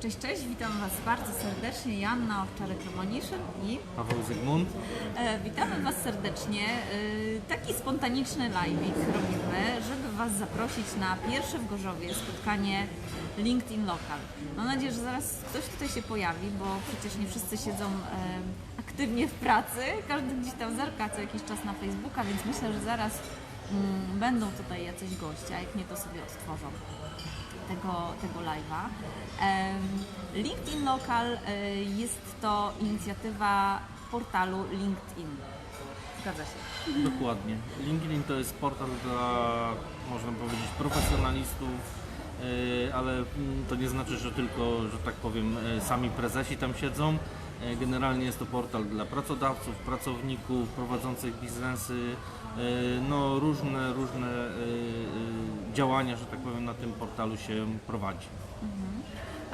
Cześć, cześć, witam Was bardzo serdecznie. Joanna Owczarek-Romaniszyn i Paweł Zygmunt. e, witamy Was serdecznie. E, taki spontaniczny live'ik robimy, żeby Was zaprosić na pierwsze w Gorzowie spotkanie LinkedIn Local. Mam nadzieję, że zaraz ktoś tutaj się pojawi, bo przecież nie wszyscy siedzą e, aktywnie w pracy. Każdy gdzieś tam zerka co jakiś czas na Facebooka, więc myślę, że zaraz będą tutaj jacyś goście, a jak nie to sobie odtworzą tego, tego live'a. LinkedIn Local e, jest to inicjatywa portalu LinkedIn. Zgadza się. Dokładnie. LinkedIn to jest portal dla, można powiedzieć, profesjonalistów, ale mm, to nie znaczy, że tylko, że tak powiem, e, sami prezesi tam siedzą. E, Generalnie jest to portal dla pracodawców, pracowników, prowadzących biznesy, e, no różne, różne e, e, działania, że tak powiem, na tym portalu się prowadzi.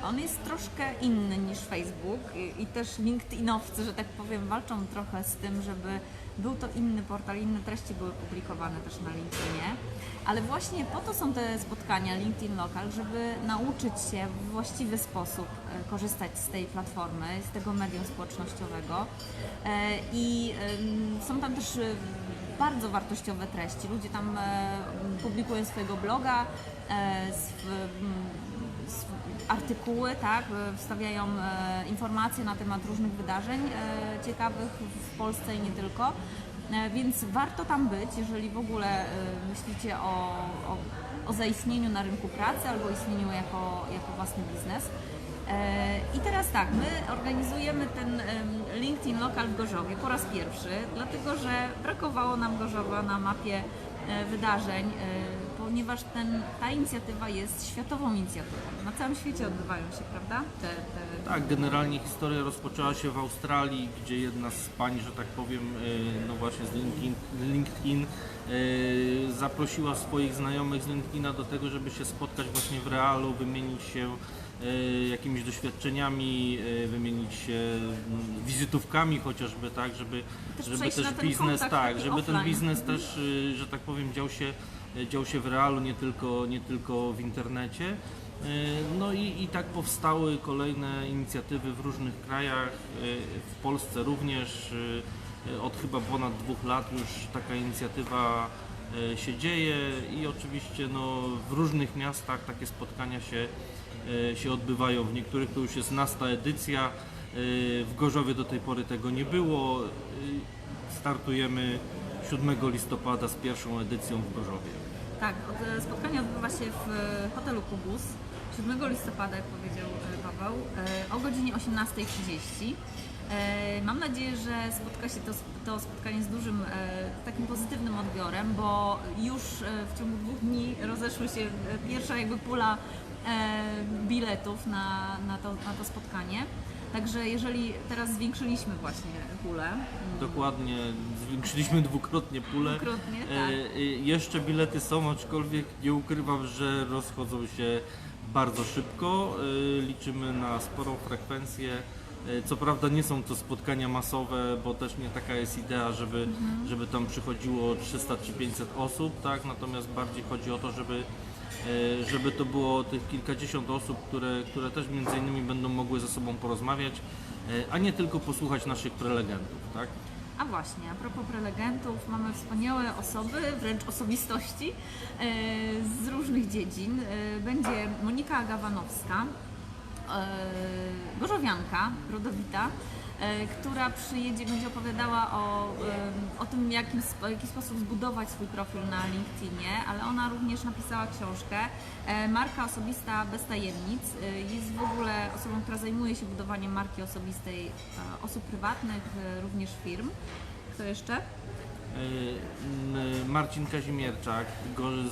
On jest troszkę inny niż Facebook i, też LinkedInowcy, że tak powiem, walczą trochę z tym, żeby był to inny portal, inne treści były publikowane też na LinkedInie. Ale właśnie po to są te spotkania LinkedIn Local, żeby nauczyć się w właściwy sposób e, korzystać z tej platformy, z tego medium społecznościowego. E, I są tam też e, bardzo wartościowe treści. Ludzie tam publikują swojego bloga, artykuły, tak, e, wstawiają e, informacje na temat różnych wydarzeń e, ciekawych w Polsce i nie tylko. Więc warto tam być, jeżeli w ogóle myślicie o, o, o zaistnieniu na rynku pracy albo istnieniu jako, jako własny biznes. I teraz tak, my organizujemy ten LinkedIn Local w Gorzowie po raz pierwszy, dlatego że brakowało nam Gorzowa na mapie wydarzeń, ponieważ ten, ta inicjatywa jest światową inicjatywą. Na całym świecie odbywają się, prawda? Te, te... Tak, generalnie historia rozpoczęła się w Australii, gdzie jedna z pań, że tak powiem, e, no właśnie z LinkedIn, LinkedIn e, zaprosiła swoich znajomych z LinkedIna do tego, żeby się spotkać właśnie w realu, wymienić się e, jakimiś doświadczeniami, wymienić się mm, wizytówkami chociażby, tak, żeby, Też żeby też ten biznes, tak, żeby ten offline. biznes też, e, że tak powiem, dział się, dział się w realu, nie tylko, nie tylko w internecie. E, No i, i tak powstały kolejne inicjatywy w różnych krajach, e, w Polsce również. e, Od chyba ponad dwóch lat już taka inicjatywa się dzieje i oczywiście no, w różnych miastach takie spotkania się, się odbywają. W niektórych to już jest nasta edycja, w Gorzowie do tej pory tego nie było. Startujemy 7 listopada z pierwszą edycją w Gorzowie. Tak, e, spotkanie odbywa się w e, hotelu Kubus 7 listopada, jak powiedział e, Paweł, o godzinie 18.30. E, Mam nadzieję, że spotka się to, to spotkanie z dużym takim pozytywnym odbiorem, bo już w ciągu dwóch dni rozeszły się pierwsza jakby pula biletów na, na, to, na to spotkanie. Także jeżeli teraz zwiększyliśmy właśnie pulę, Dokładnie, zwiększyliśmy dwukrotnie pulę. Dwukrotnie, tak. E, e, jeszcze bilety są, aczkolwiek nie ukrywam, że rozchodzą się bardzo szybko. E, liczymy na sporą frekwencję. E, Co prawda nie są to spotkania masowe, bo też nie taka jest idea, żeby, Mhm. żeby tam przychodziło 300 czy 500 osób, tak? Natomiast bardziej chodzi o to, żeby, e, żeby to było tych kilkadziesiąt osób, które, które też między innymi będą mogły ze sobą porozmawiać, e, a nie tylko posłuchać naszych prelegentów, tak? A właśnie, a propos prelegentów, mamy wspaniałe osoby, wręcz osobistości z różnych dziedzin. Będzie Monika Gawanowska, gorzowianka, rodowita, e, która przyjedzie, będzie opowiadała o, e, o tym, jakim, w jaki sposób zbudować swój profil na LinkedInie, ale ona również napisała książkę e, Marka osobista bez tajemnic. E, Jest w ogóle osobą, która zajmuje się budowaniem marki osobistej e, osób prywatnych, e, również firm. Kto jeszcze? E, Marcin Kazimierczak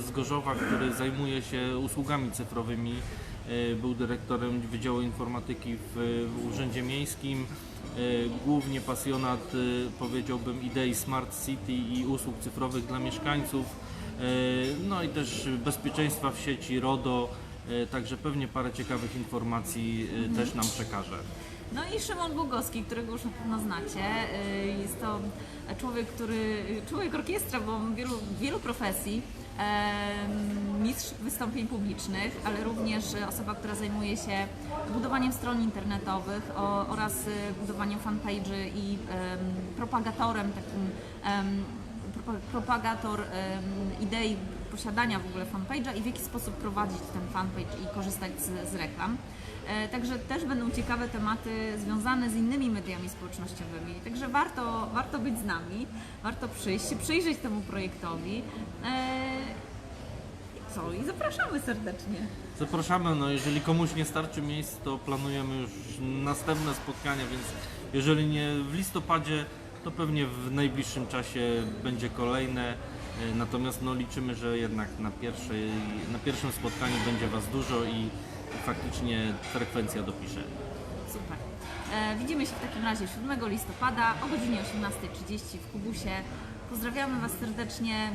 z Gorzowa, który zajmuje się usługami cyfrowymi, e, był dyrektorem Wydziału Informatyki w, Urzędzie Miejskim. E, Głównie pasjonat, e, powiedziałbym, idei Smart City i usług cyfrowych dla mieszkańców. E, No i też bezpieczeństwa w sieci, RODO, e, także pewnie parę ciekawych informacji e, też nam przekaże. No i Szymon Bugowski, którego już na pewno znacie. Jest to człowiek, który, człowiek orkiestra, bo wielu, wielu profesji. Mistrz wystąpień publicznych, ale również osoba, która zajmuje się budowaniem stron internetowych oraz e, budowaniem fanpage'y i em, propagatorem takim propagator idei posiadania w ogóle fanpage'a i w jaki sposób prowadzić ten fanpage i korzystać z, z reklam. E, Także też będą ciekawe tematy związane z innymi mediami społecznościowymi. Także warto, warto być z nami, warto przyjść, przyjrzeć temu projektowi. E, i Co? I zapraszamy serdecznie. Zapraszamy, no jeżeli komuś nie starczy miejsc, to planujemy już następne spotkania, więc jeżeli nie w listopadzie, to pewnie w najbliższym czasie będzie kolejne. E, Natomiast no, liczymy, że jednak na, pierwszej, na pierwszym spotkaniu będzie Was dużo i faktycznie frekwencja dopisze. Super. E, widzimy się w takim razie 7 listopada o godzinie 18.30 w Kubusie. Pozdrawiamy Was serdecznie.